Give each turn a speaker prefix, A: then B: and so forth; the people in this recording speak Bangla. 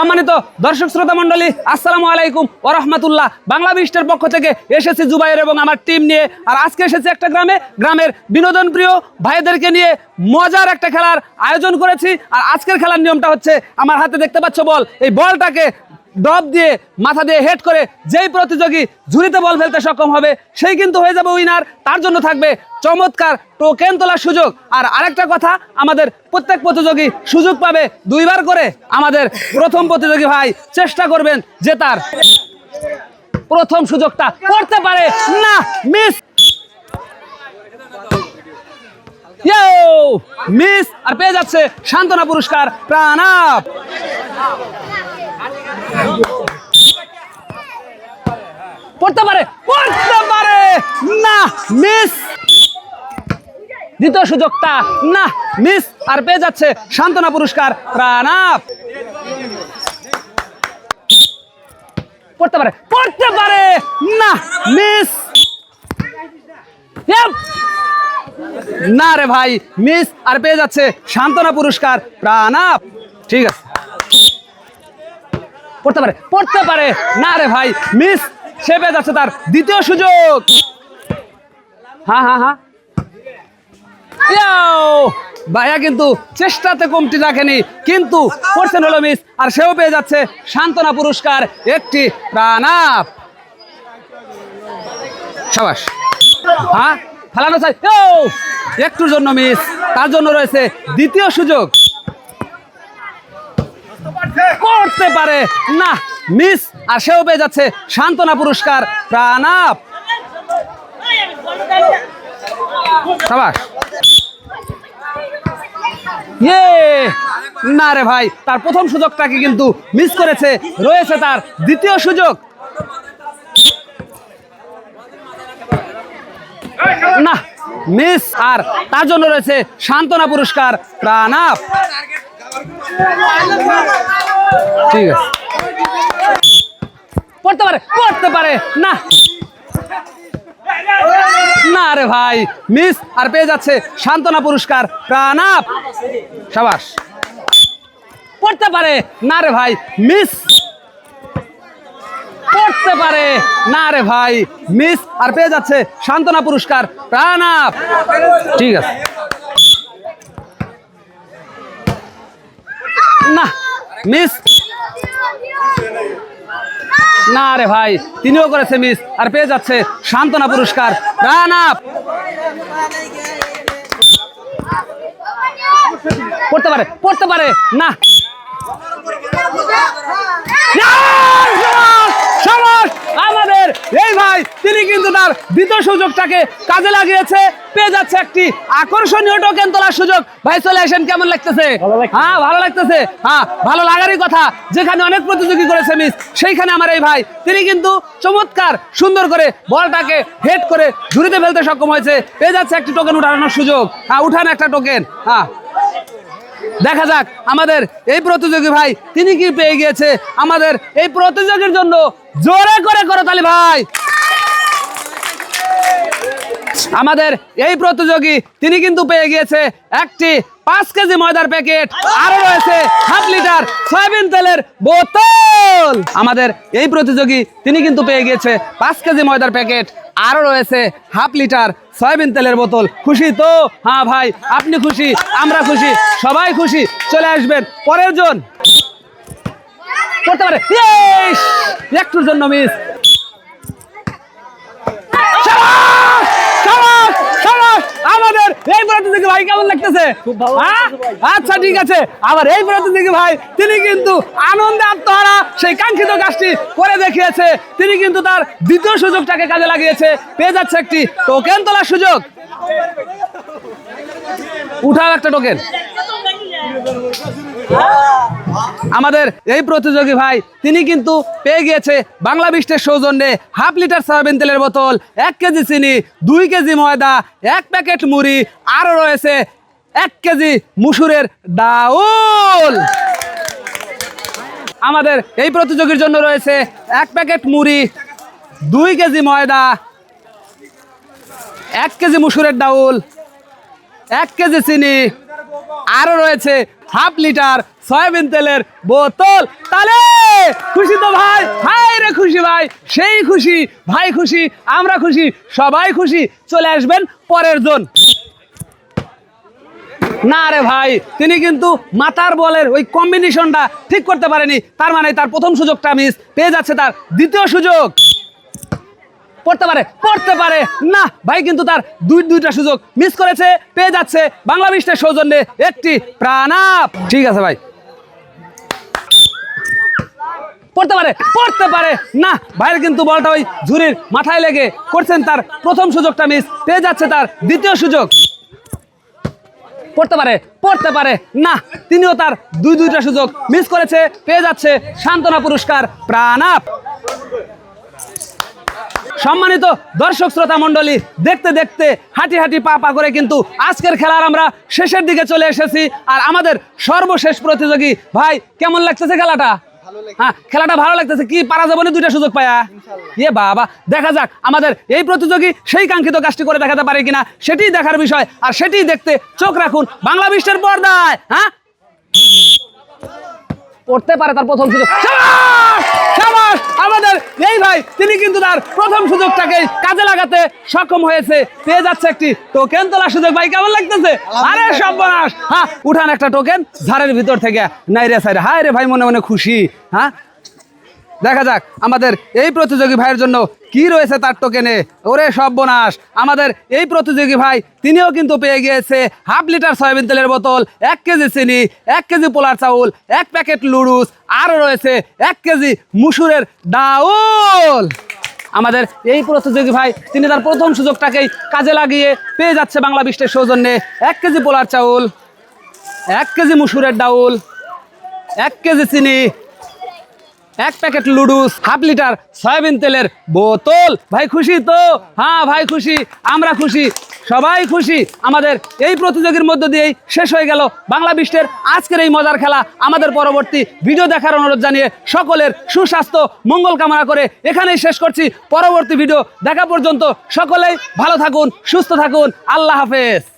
A: সম্মানিত দর্শক শ্রোতা মন্ডলী আসসালামু আলাইকুম ও রহমতুল্লাহ। বাংলা বিস্টের পক্ষ থেকে এসেছি জুবাইর এবং আমার টিম নিয়ে। আর আজকে এসেছি একটা গ্রামে। গ্রামের বিনোদন প্রিয় ভাইদেরকে নিয়ে মজার একটা খেলার আয়োজন করেছি। আর আজকের খেলার নিয়মটা হচ্ছে, আমার হাতে দেখতে পাচ্ছ বল, এই বলটাকে ড্রপ দিয়ে মাথা দিয়ে হেড করে যেই প্রতিযোগী ঝুড়িতে বল ফেলতে সক্ষম হবে, সেই কিন্তু হয়ে যাবে উইনার তার জন্য থাকবে চমৎকার টোকেন তোলার সুযোগ। আর আরেকটা কথা, আমাদের প্রত্যেক প্রতিযোগী সুযোগ পাবে দুইবার করে। আমাদের প্রথম প্রতিযোগী ভাই চেষ্টা করবেন যে তার প্রথম সুযোগটা করতে পারে না মিস মিস আর পেয়ে যাচ্ছে সান্ত্বনা পুরস্কার প্রাণাপ পড়তে পারে পড়তে পারে। না মিস দ্বিতীয় সুযোগটা, না মিস আর পেয়ে যাচ্ছে সান্ত্বনা পুরস্কার প্রাণাপ। পড়তে পারে পড়তে পারে। না মিস না রে ভাই মিস আর পেয়ে যাচ্ছে সান্ত্বনা পুরস্কার প্রাণাপ। ঠিক আছে। পড়তে পারে পড়তে পারে। না রে ভাই মিস সে পেয়ে যাচ্ছে তার দ্বিতীয় সুযোগ। হ্যাঁ হ্যাঁ হ্যাঁ ভাইয়া কিন্তু চেষ্টাতে কমতি রাখেনি, কিন্তু করছেন হলো মিস আর সেও পেয়ে যাচ্ছে সান্ত্বনা পুরস্কার, একটি প্রাণাপ। সাবাস। হ্যাঁ চাই। একটুর জন্য মিস তার জন্য রয়েছে দ্বিতীয় সুযোগ। করতে পারে। না, মিস আর সেও পেয়ে যাচ্ছে সান্ত্বনা পুরস্কার। প্রাণাপ। ইয়ে! না রে ভাই, তার প্রথম সুযোগটাকে কিন্তু মিস করেছে, রয়েছে তার দ্বিতীয় সুযোগ। না, মিস আর তার জন্য রয়েছে সান্ত্বনা পুরস্কার। প্রাণাপ। ঠিক আছে। পড়তে পারে পড়তে পারে। না। না রে ভাই মিস আর পেয়ে যাচ্ছে সান্ত্বনা পুরস্কার। প্রাণাপ। সাবাস। পড়তে পারে। না রে ভাই মিস পড়তে পারে। না রে ভাই মিস আর পেয়ে যাচ্ছে সান্ত্বনা পুরস্কার। প্রাণাপ। ঠিক আছে। না মিস না রে ভাই, তিনিও করেছে মিস আর পেয়ে যাচ্ছে সান্ত্বনা পুরস্কার। প্রাণাপ পড়তে পারে পড়তে পারে, না! আমাদের এই ভাই, তিনি কিন্তু তার দ্বিতীয় সুযোগটাকে কাজে লাগিয়েছে। পেয়ে যাচ্ছে একটি আকর্ষণীয় টোকেন তোলার সুযোগ। ভাই চলে আসেন কেমন লাগতেছে? হ্যাঁ ভালো লাগতেছে। হ্যাঁ ভালো লাগারই কথা। যেখানে অনেক প্রতিযোগী করেছে মিস সেইখানে আমার এই ভাই তিনি কিন্তু চমৎকার সুন্দর করে বলটাকে হেড করে ঝুড়িতে ফেলতে সক্ষম হয়েছে। পেয়ে যাচ্ছে একটি টোকেন উঠানোর সুযোগ। হ্যাঁ উঠান একটা টোকেন হ্যাঁ। দেখা যাক আমাদের এই প্রতিযোগী ভাই তিনি কি পেয়ে গিয়েছে? আমাদের এই প্রতিযোগীর জন্য জোরে করে করতালি ভাই। আমাদের এই প্রতিযোগী, তিনি কিন্তু পেয়ে গিয়েছে একটি পাঁচ কেজি ময়দার প্যাকেট। আরও রয়েছে হাফ লিটার সয়াবিন তেলের বোতল। আমাদের এই প্রতিযোগী, তিনি কিন্তু পেয়ে গিয়েছে পাঁচ কেজি ময়দার প্যাকেট। আরও রয়েছে হাফ লিটার সয়াবিন তেলের বোতল। খুশি তো? হ্যাঁ ভাই, আপনি খুশি, আমরা খুশি, সবাই খুশি। চলে আসবেন পরের জন। করতে পারে! একটুর জন্য মিস সাবাস! সাবাস! সাবাস! এই প্রতিযোগী ভাই কেমন লাগতেছে? হ্যাঁ? আচ্ছা ঠিক আছে। আবার এই প্রতিযোগী ভাই তিনি কিন্তু আনন্দে আত্মহারা সেই কাঙ্ক্ষিত কাজটি করে দেখিয়েছে। তিনি কিন্তু তার দ্বিতীয় সুযোগটাকে কাজে লাগিয়েছে। পেয়ে যাচ্ছে একটি টোকেন তোলার সুযোগ। উঠাও একটা টোকেন আমাদের এই প্রতিযোগী ভাই, তিনি কিন্তু পেয়ে গিয়েছে বাংলা বিষ্টের সৌজন্যে হাফ লিটার সয়াবিন তেলের বোতল, এক কেজি চিনি, দুই কেজি ময়দা, এক প্যাকেট মুড়ি, আরও রয়েছে এক কেজি মুসুরের ডাউল। আমাদের এই প্রতিযোগীর জন্য রয়েছে এক প্যাকেট মুড়ি, দুই কেজি ময়দা, এক কেজি মুসুরের ডাউল, এক কেজি চিনি, আরও রয়েছে হাফ লিটার সয়াবিন তেলের বোতল। তালে! খুশি তো ভাই? হাই রে খুশি ভাই! সেই খুশি, ভাই খুশি, আমরা খুশি, সবাই খুশি। চলে আসবেন পরের জন। না রে ভাই, তিনি কিন্তু মাতার বলের ওই কম্বিনেশনটা ঠিক করতে পারেনি। তার মানে তার প্রথম সুযোগটা মিস পেয়ে যাচ্ছে তার দ্বিতীয় সুযোগ। পড়তে পারে পড়তে পারে। না, ভাই কিন্তু তার দুই, দুইটা সুযোগ মিস করেছে, পেয়ে যাচ্ছে বাংলা বিশ্বের সৌজন্যে একটি প্রাণাপ ঠিক আছে ভাই। পড়তে পারে পড়তে পারে। না, ভাইয়ের কিন্তু বলটা ওই ঝুরির মাথায় লেগে করছেন তার প্রথম সুযোগটা মিস পেয়ে যাচ্ছে তার দ্বিতীয় সুযোগ। পড়তে পারে পড়তে পারে। না, তিনিও তার দুই, দুইটা সুযোগ মিস করেছে, পেয়ে যাচ্ছে সান্ত্বনা পুরস্কার প্রাণাপ সম্মানিত দর্শক শ্রোতা মণ্ডলী দেখতে দেখতে হাঁটি হাঁটি পা পা করে কিন্তু আজকের খেলার আমরা শেষের দিকে চলে এসেছি। আর আমাদের সর্বশেষ প্রতিযোগী ভাই কেমন লাগতেছে খেলাটা? হ্যাঁ খেলাটা ভালো লাগতেছে। কি পারা যাবে না দুইটা সুযোগ পায়া ইয়ে বাবা দেখা যাক আমাদের এই প্রতিযোগী সেই কাঙ্ক্ষিত কাজটি করে দেখাতে পারে কিনা সেটিই দেখার বিষয়। আর সেটিই দেখতে চোখ রাখুন বাংলা বিশ্বের পর্দায় হ্যাঁ? পড়তে পারে তার প্রথম সুযোগ! আমাদের এই ভাই তিনি কিন্তু তার প্রথম সুযোগটাকে কাজে লাগাতে সক্ষম হয়েছে। পেয়ে যাচ্ছে একটি টোকেন তোলার সুযোগ। ভাই কেমন লাগতেছে? আরে সর্বনাশ। হ্যাঁ উঠান একটা টোকেন ঝাড়ের ভিতর থেকে নাই রে সাইরে। হায় রে ভাই মনে মনে খুশি। হ্যাঁ? দেখা যাক আমাদের এই প্রতিযোগী ভাইয়ের জন্য কি রয়েছে তার টোকেনে ওরে সর্বনাশ, আমাদের এই প্রতিযোগী ভাই, তিনিও কিন্তু পেয়ে গিয়েছে হাফ লিটার সয়াবিন তেলের বোতল, এক কেজি চিনি, এক কেজি পোলার চাউল, এক প্যাকেট লুডুস, আরও রয়েছে এক কেজি মুসুরের ডাউল। আমাদের এই প্রতিযোগী ভাই, তিনি তার প্রথম সুযোগটাকেই কাজে লাগিয়ে পেয়ে যাচ্ছে বাংলা বিশ্বের সৌজন্যে। এক কেজি পোলার চাউল, এক কেজি মুসুরের ডাউল, এক কেজি চিনি এক প্যাকেট লুডুস, হাফ লিটার সয়াবিন তেলের বোতল। ভাই খুশি তো? হ্যাঁ ভাই খুশি, আমরা খুশি, সবাই খুশি। আমাদের এই প্রতিযোগীর মধ্য দিয়েই শেষ হয়ে গেল বাংলা বিশ্বের আজকের এই মজার খেলা। আমাদের পরবর্তী ভিডিও দেখার অনুরোধ জানিয়ে সকলের সুস্বাস্থ্য, মঙ্গল কামনা করে এখানেই শেষ করছি। পরবর্তী ভিডিও দেখা পর্যন্ত সকলেই ভালো থাকুন, সুস্থ থাকুন। আল্লাহ হাফেজ।